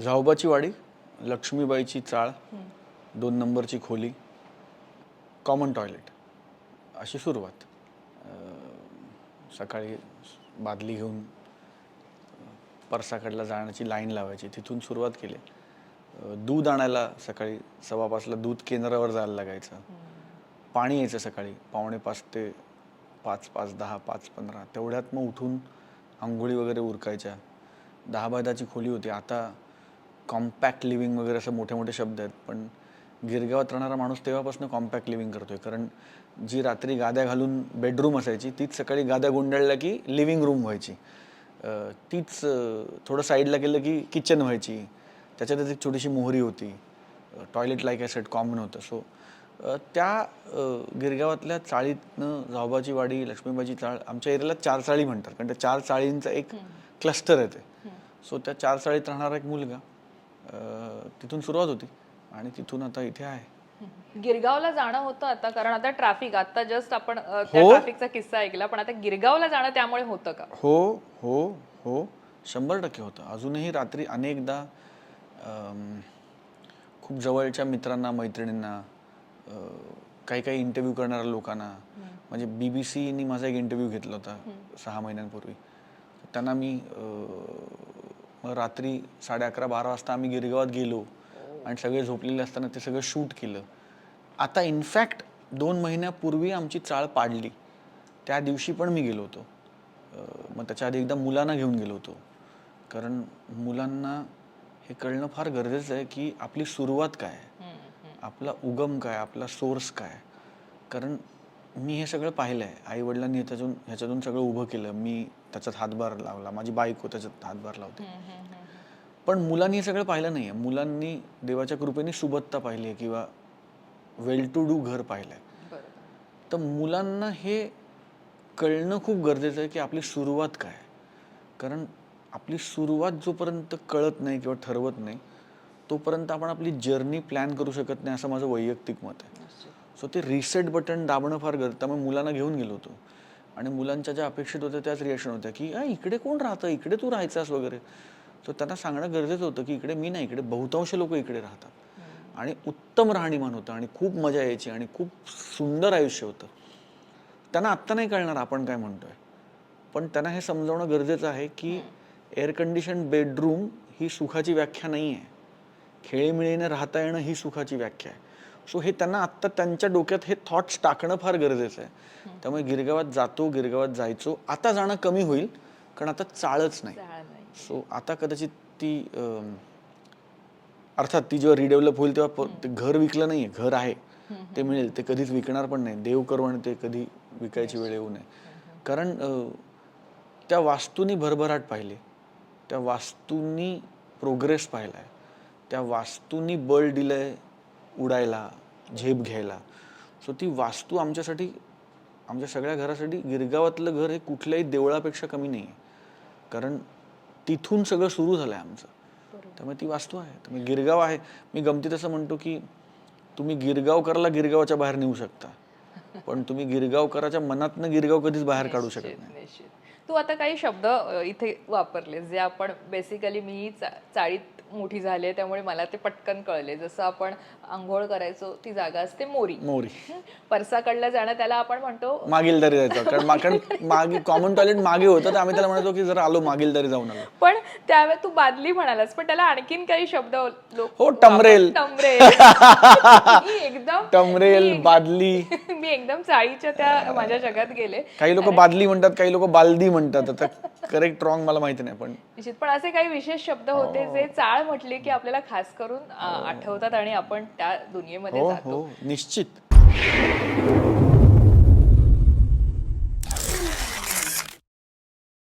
झावबाची वाडी लक्ष्मीबाईची चाळ दोन नंबरची खोली कॉमन टॉयलेट अशी सुरुवात. सकाळी बादली घेऊन परसाकडला जाण्याची लाईन लावायची. तिथून सुरुवात केली. दूध आणायला सकाळी सव्वा पाचला दूध केंद्रावर जायला लागायचं. पाणी यायचं सकाळी. पावणे पाच ते पाच पाच दहा पाच पंधरा. तेवढ्यात मग उठून आंघोळी वगैरे उरकायच्या. दहा बाय दहाची खोली होती. आता कॉम्पॅक्ट लिव्हिंग वगैरे असं मोठे मोठे शब्द आहेत पण गिरगावात राहणारा माणूस तेव्हापासून कॉम्पॅक्ट लिव्हिंग करतोय. कारण जी रात्री गाद्या घालून बेडरूम असायची तीच सकाळी गाद्या गुंडाळल्या की लिव्हिंग रूम व्हायची. तीच थोडं साईडला गेलं की किचन व्हायची. त्याच्यातच एक छोटीशी मोहरी होती. टॉयलेट लाईक सेट कॉमन होतं. सो त्या गिरगावातल्या चाळीतनं जावबाची वाडी लक्ष्मीबाची चाळ आमच्या एरियाला चार चाळी म्हणतात. कारण त्या चार चाळींचं एक क्लस्टर आहे ते. सो त्या चार चाळीत राहणारा एक मुलगा तिथून सुरुवात होती आणि तिथून आता इथे आहे. गिरगावला जाणं होतं आता कारण आता ट्रॅफिक आता जस्ट आपण त्या हो. ट्रॅफिकचा किस्सा ऐकला पण आता गिरगावला जाणं त्यामुळे होतं का? हो हो हो. शंभर टक्के होतं. अजूनही रात्री अनेकदा खूप जवळच्या मित्रांना मैत्रिणींना काही काही इंटरव्ह्यू करणाऱ्या लोकांना म्हणजे बी बी सीनी माझा एक इंटरव्ह्यू घेतला होता सहा महिन्यांपूर्वी. त्यांना मी मग रात्री साडे अकरा बारा वाजता आम्ही गिरगावात गेलो आणि सगळे झोपलेले असताना ते सगळं शूट केलं. आता इनफॅक्ट दोन महिन्यापूर्वी आमची चाळ पाडली. त्या दिवशी पण मी गेलो होतो. मग त्याच्या आधी एकदा मुलांना घेऊन गेलो होतो. कारण मुलांना हे कळणं फार गरजेचं आहे की आपली सुरुवात काय आहे? आपला उगम काय आपला सोर्स काय कारण मी हे सगळं पाहिलं आहे आई वडिलांनी ह्याच्यातून ह्याच्यातून सगळं उभं केलं. मी त्याच्यात हातभार लावला. माझी बायको त्याच्यात हातभार लावते. पण मुलांनी हे सगळं पाहिलं नाही आहे मुलांनी देवाच्या कृपेने सुबत्ता पाहिली आहे किंवा वेल टू डू घर पाहिलं आहे तर मुलांना हे कळणं खूप गरजेचं आहे की आपली सुरुवात काय. कारण आपली सुरुवात जोपर्यंत कळत नाही किंवा ठरवत नाही तोपर्यंत आपण आपली जर्नी प्लॅन करू शकत नाही असं माझं वैयक्तिक मत आहे. सो ते रिसेट बटन दाबणं फार गरज त्यामुळे मुलांना घेऊन गेलो होतो. आणि मुलांच्या ज्या अपेक्षित होत्या त्याच रिॲक्शन होत्या की "आ, इकडे कोण राहतं? इकडे तू राहायचास वगैरे. तर त्यांना सांगणं गरजेचं होतं की इकडे मी नाही इकडे बहुतांश लोक इकडे राहतात. आणि उत्तम राहणीमान होतं आणि खूप मजा यायची आणि खूप सुंदर आयुष्य होतं. त्यांना आत्ता नाही कळणार आपण काय म्हणतोय. पण त्यांना हे समजावणं गरजेचं आहे की एअर कंडिशन बेडरूम ही सुखाची व्याख्या नाही आहे खेळीमिळीने राहता येणं ही सुखाची व्याख्या आहे. सो हे त्यांना आत्ता त्यांच्या डोक्यात हे थॉट्स टाकणं फार गरजेचं आहे. त्यामुळे गिरगावात जातो गिरगावात जायचो. आता जाणं कमी होईल कारण आता चाळच नाही. सो आता कदाचित ती अर्थात ती जेव्हा रिडेव्हलप होईल तेव्हा घर विकलं नाही घर आहे. ते मिळेल. ते कधीच विकणार पण नाही. देव करू आणि ते कधी विकायची वेळ येऊ नये. कारण त्या वास्तूनी भरभराट पाहिली. त्या वास्तूंनी प्रोग्रेस पाहिलाय. त्या वास्तूंनी बळ दिलंय. उडायला झेप घ्यायला. सो ती वास्तू आमच्यासाठी आमच्या सगळ्या घरासाठी गिरगावातलं घर हे कुठल्याही देवळापेक्षा कमी नाही आहे कारण तिथून सगळं सुरू झालं आहे आमचं त्यामुळे ती वास्तू आहे. त्यामुळे गिरगाव आहे. मी गमतीत असं म्हणतो की तुम्ही गिरगावकरला गिरगावच्या बाहेर नेऊ शकता. पण तुम्ही गिरगावकराच्या मनातनं गिरगाव कधीच बाहेर काढू शकत नाही. तू आता काही शब्द इथे वापरले जे आपण बेसिकली मी चा- चाळीत मोठी झाली आहे त्यामुळे मला ते पटकन कळले. जसं आपण आंघोळ करायचो ती जागा असते मोरी. मोरी? परसाकडला जाणं त्याला आपण म्हणतो मागील दारी जायचं. कारण कारण मागे कॉमन टॉयलेट मागे होतं तर आम्ही त्याला म्हणायचो की जरा आलो मागील दारी जाऊन आलो. पण त्यावेळेस तू बादली म्हणालास पण त्याला आणखीन काही शब्द हो, टमरेल. टमरेल. एकदम टमरेल बादली. मी एकदम चाळीच्या त्या माझ्या जगात गेले. काही लोक बादली म्हणतात काही लोक बालदी म्हणतात. आता करेक्ट रॉंग मला माहिती नाही पण निश्चित पण असे काही विशेष शब्द होते जे चाळ म्हटले की आपल्याला खास करून आ, आठवतात आणि आपण त्या दुनियेमध्ये हो जातो. हो निश्चित.